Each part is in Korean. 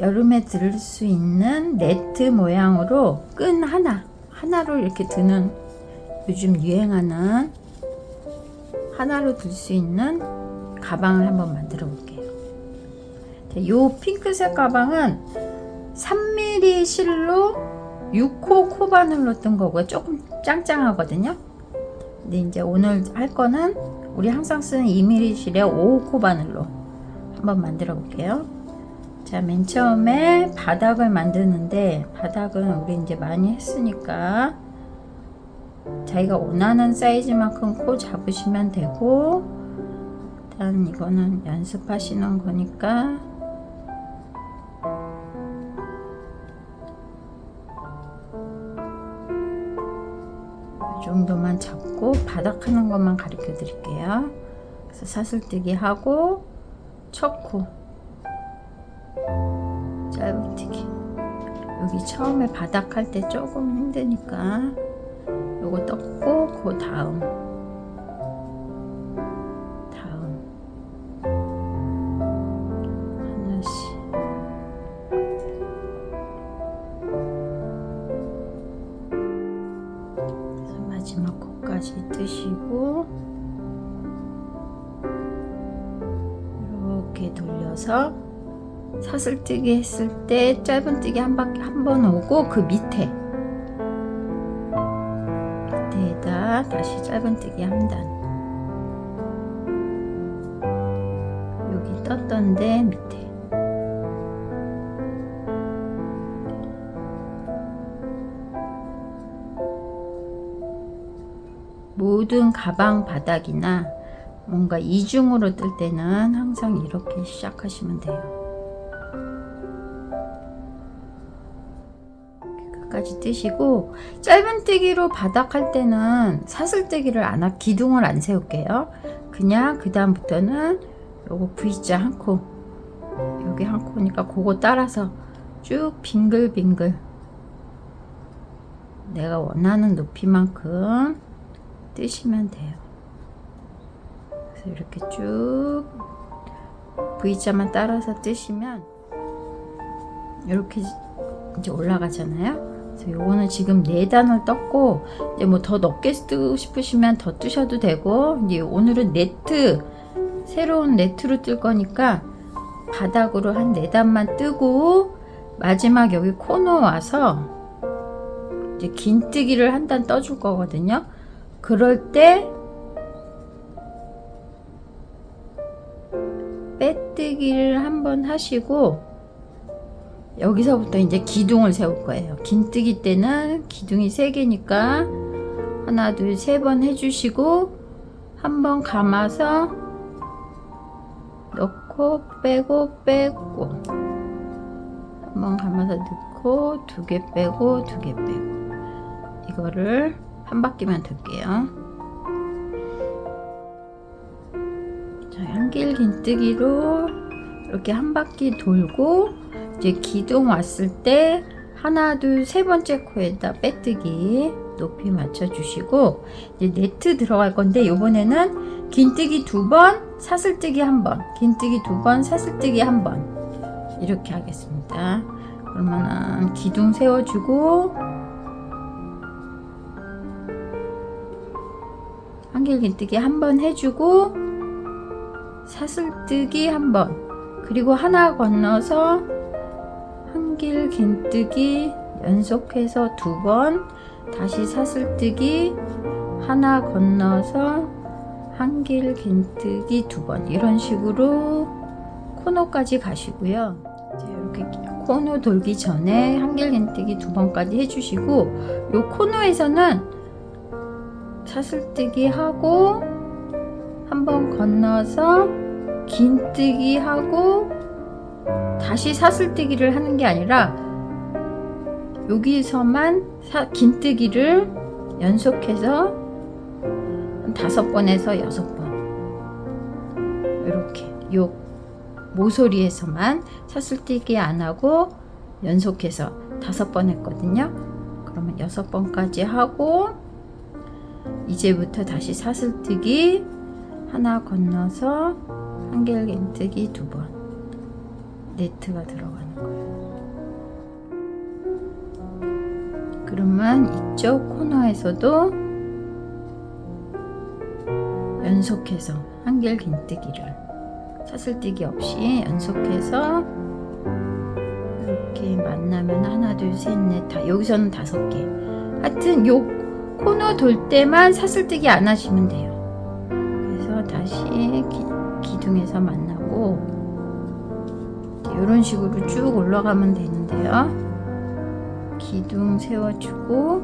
여름에 들수 있는 네트 모양으로 끈 하나 하나로 이렇게 드는 요즘 유행하는 하나로 들 수 있는 가방을 한번 만들어 볼게요. 이 핑크색 가방은 3mm 실로 6호 코바늘로 뜬 거고요. 조금 짱짱하거든요. 근데 이제 오늘 할 거는 우리 항상 쓰는 2mm 실의 5호 코바늘로 한번 만들어 볼게요. 자, 맨 처음에 바닥을 만드는데 바닥은 우리 이제 많이 했으니까 자기가 원하는 사이즈만큼 코 잡으시면 되고 일단 이거는 연습하시는 거니까 이 정도만 잡고 바닥 하는 것만 가르쳐 드릴게요. 그래서 사슬뜨기 하고 첫 코 처음에 바닥 할 때 조금 힘드니까 요거 떴고 그 다음 슬뜨기 했을 때 짧은 뜨기 한 바퀴 한 번 오고 그 밑에 밑에다 다시 짧은 뜨기 한 단. 여기 떴던데 밑에. 모든 가방 바닥이나 뭔가 이중으로 뜰 때는 항상 이렇게 시작하시면 돼요. 끝까지 뜨시고 짧은뜨기로 바닥 할 때는 사슬뜨기를 안 하, 기둥을 안 세울게요. 그냥 그 다음부터는 요거 V자 한 코, 여기 한 코니까 그거 따라서 쭉 빙글빙글 내가 원하는 높이만큼 뜨시면 돼요. 그래서 이렇게 쭉 V자만 따라서 뜨시면 이렇게 이제 올라가잖아요. 요거는 지금 네 단을 떴고 이제 뭐 더 넓게 뜨고 싶으시면 더 뜨셔도 되고 이제 오늘은 네트 새로운 네트로 뜰 거니까 바닥으로 한 네 단만 뜨고 마지막 여기 코너 와서 이제 긴뜨기를 한 단 떠줄 거거든요. 그럴 때 빼뜨기를 한번 하시고 여기서부터 이제 기둥을 세울 거예요. 긴뜨기 때는 기둥이 3개니까 하나, 둘, 세 번 해주시고 한 번 감아서 넣고 빼고 빼고 한 번 감아서 넣고 두 개 빼고 두 개 빼고 이거를 한 바퀴만 돌게요. 자, 한길 긴뜨기로 이렇게 한 바퀴 돌고 이제 기둥 왔을 때 하나 둘 세 번째 코에다 빼뜨기 높이 맞춰 주시고 이제 네트 들어갈 건데 요번에는 긴뜨기 두 번 사슬뜨기 한번 긴뜨기 두 번 사슬뜨기 한 번 이렇게 하겠습니다. 그러면은 기둥 세워주고 한길 긴뜨기 한 번 해주고 사슬뜨기 한 번 그리고 하나 건너서 한길 긴뜨기 연속해서 두 번 다시 사슬뜨기 하나 건너서 한길 긴뜨기 두 번 이런 식으로 코너까지 가시고요. 이제 이렇게 코너 돌기 전에 한길 긴뜨기 두 번까지 해주시고 요 코너에서는 사슬뜨기 하고 한 번 건너서 긴뜨기 하고 다시 사슬뜨기를 하는 게 아니라 여기서만 사, 긴뜨기를 연속해서 한 다섯 번에서 여섯 번 이렇게 요 모서리에서만 사슬뜨기 안 하고 연속해서 다섯 번 했거든요. 그러면 여섯 번까지 하고 이제부터 다시 사슬뜨기 하나 건너서 한길 긴뜨기 두 번. 네트가 들어가는 거예요. 그러면 이쪽 코너에서도 연속해서 한길 긴뜨기를 사슬뜨기 없이 연속해서 이렇게 만나면 하나 둘셋넷다 여기서는 다섯 개 하여튼 요 코너 돌 때만 사슬뜨기 안 하시면 돼요 그래서 다시 기, 기둥에서 만나고 이런 식으로 쭉 올라가면 되는데요. 기둥 세워주고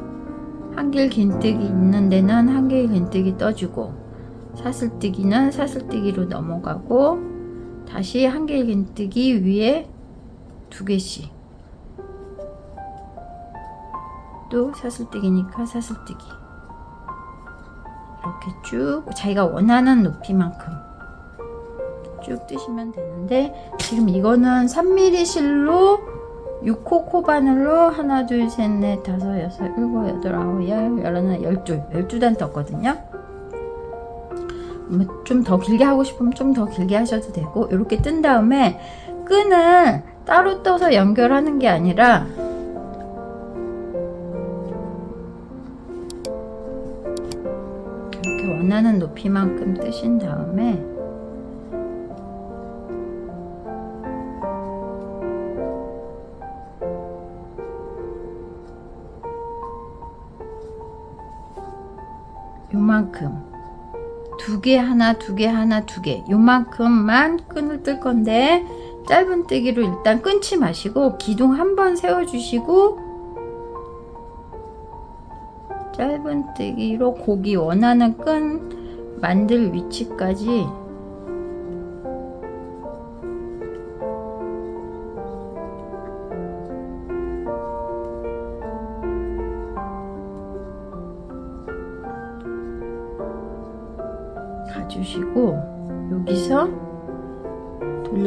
한길 긴뜨기 있는 데는 한길 긴뜨기 떠주고 사슬뜨기는 사슬뜨기로 넘어가고 다시 한길 긴뜨기 위에 두 개씩. 또 사슬뜨기니까 사슬뜨기. 이렇게 쭉 자기가 원하는 높이만큼 쭉 뜨시면 되는데 지금 이거는 3mm 실로 6호 코바늘로 하나 둘 셋 넷 다섯 여섯 일곱 여덟 아홉 열 열하나 열둘 열두 단 떴거든요. 뭐 좀 더 길게 하고 싶으면 좀 더 길게 하셔도 되고 이렇게 뜬 다음에 끈을 따로 떠서 연결하는 게 아니라 이렇게 원하는 높이만큼 뜨신 다음에 요만큼. 두 개 하나 두 개 하나 두 개. 요만큼만 끈을 뜰 건데 짧은 뜨기로 일단 끊지 마시고 기둥 한 번 세워 주시고 짧은 뜨기로 고기 원하는 끈 만들 위치까지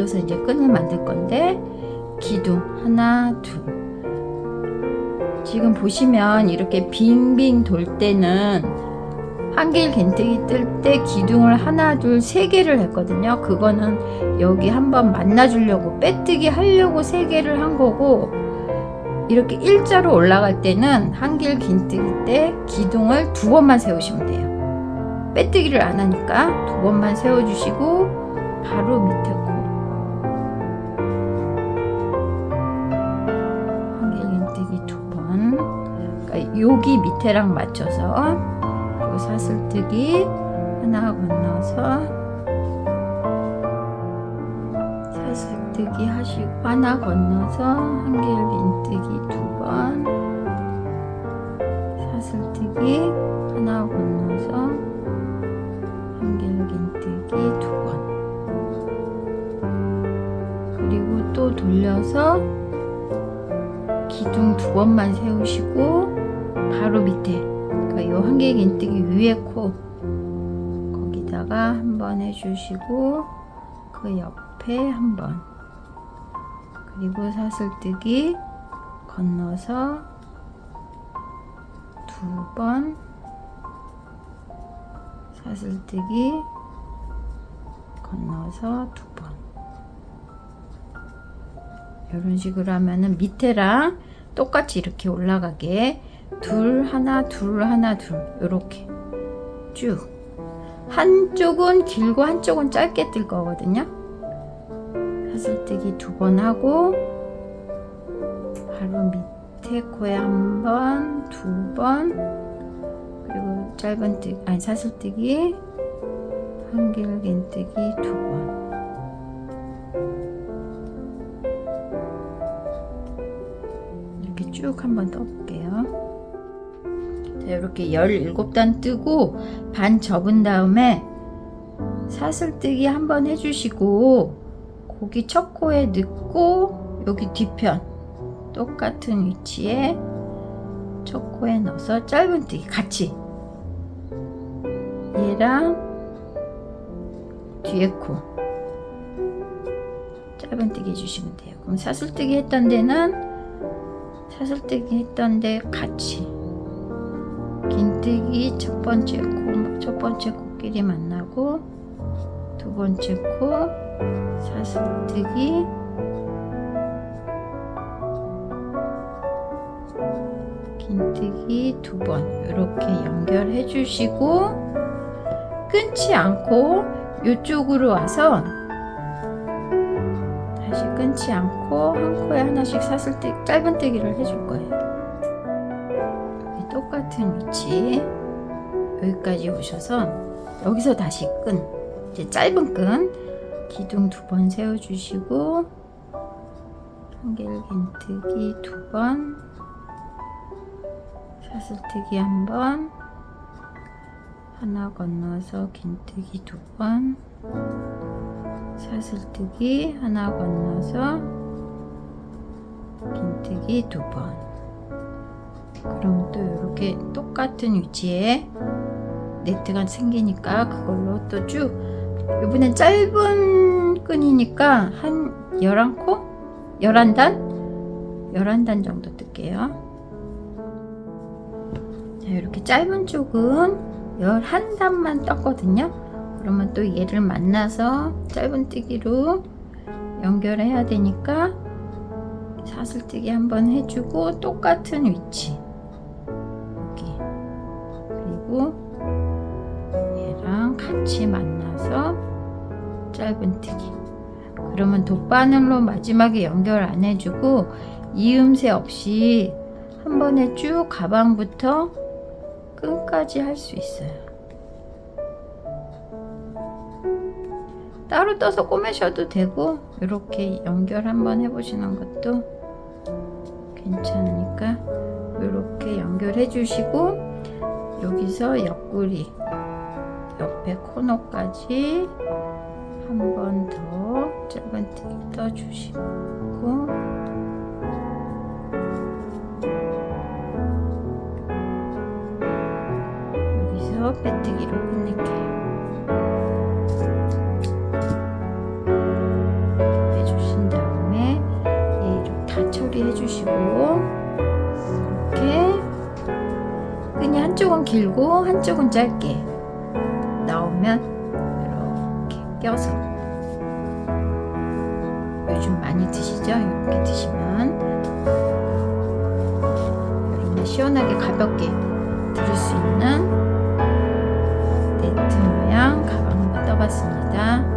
돌려서 이제 끈을 만들 건데 기둥 하나 둘. 지금 보시면 이렇게 빙빙 돌 때는 한길 겐뜨기 뜰 때 기둥을 하나 둘 세 개를 했거든요. 그거는 여기 한번 만나 주려고 빼뜨기 하려고 세 개를 한 거고 이렇게 일자로 올라갈 때는 한길 긴뜨기 때 기둥을 두 번만 세우시면 돼요. 빼뜨기를 안 하니까 두 번만 세워주시고 바로 밑에 여기 밑에랑 맞춰서 요 사슬뜨기 하나 건너서 사슬뜨기 하시고 하나 건너서 한길긴뜨기 두 번. 사슬뜨기 하나 건너서 한길긴뜨기 두 번. 그리고 또 돌려서 기둥 두 번만 세우시고 바로 밑에 그러니까 요 한길긴뜨기 위에 코. 거기다가 한 번 해주시고 그 옆에 한 번. 그리고 사슬뜨기 건너서 두 번. 사슬뜨기 건너서 두 번. 이런 식으로 하면은 밑에랑 똑같이 이렇게 올라가게 둘 하나 둘 하나 둘 이렇게 쭉 한쪽은 길고 한쪽은 짧게 뜰 거거든요. 사슬뜨기 두 번 하고 바로 밑에 코에 한 번, 두 번, 그리고 짧은 뜨기 아니 사슬뜨기 한길긴뜨기 두 번. 이렇게 쭉 한번 떠볼게요. 자, 이렇게 17단 뜨고 반 접은 다음에 사슬뜨기 한번 해주시고 고기 첫 코에 넣고 여기 뒤편 똑같은 위치에 첫 코에 넣어서 짧은 뜨기 같이 얘랑 뒤에 코 짧은 뜨기 해주시면 돼요. 그럼 사슬뜨기 했던 데는 사슬뜨기 했던 데 같이 긴뜨기 첫 번째 코, 첫 번째 코끼리 만나고 두 번째 코, 사슬뜨기 긴뜨기 두 번 이렇게 연결해 주시고 끊지 않고 이쪽으로 와서 다시 끊지 않고 한 코에 하나씩 사슬뜨기 짧은 뜨기를 해줄 거예요. 똑같은 위치. 여기까지 오셔서 여기서 다시 끈 이제 짧은 끈 기둥 두 번 세워주시고 한길 긴뜨기 두 번 사슬뜨기 한 번 하나 건너서 긴뜨기 두 번 사슬뜨기 하나 건너서 긴뜨기 두번 그럼 또 이렇게 똑같은 위치에 네트가 생기니까 그걸로 또 쭉 이번엔 짧은 끈이니까 한 11코? 11단? 11단 정도 뜰게요 자 이렇게 짧은 쪽은 11단만 떴거든요 그러면 또 얘를 만나서 짧은 뜨기로 연결해야 되니까 사슬뜨기 한번 해주고 똑같은 위치 그리고 얘랑 같이 만나서 짧은 뜨기 그러면 돗바늘로 마지막에 연결 안 해주고 이음새 없이 한 번에 쭉 가방부터 끈까지 할 수 있어요. 따로 떠서 꼬매셔도 되고 이렇게 연결 한번 해보시는 것도 괜찮으니까 이렇게 연결해 주시고 여기서 옆구리 옆에 코너까지 한 번 더 짧은뜨기 떠주시고. 여기서 빼뜨 길고 한쪽은 짧게 나오면 이렇게 껴서 요즘 많이 드시죠? 이렇게 드시면 여러분 시원하게 가볍게 들을 수 있는 네트 모양 가방 한번 떠봤습니다.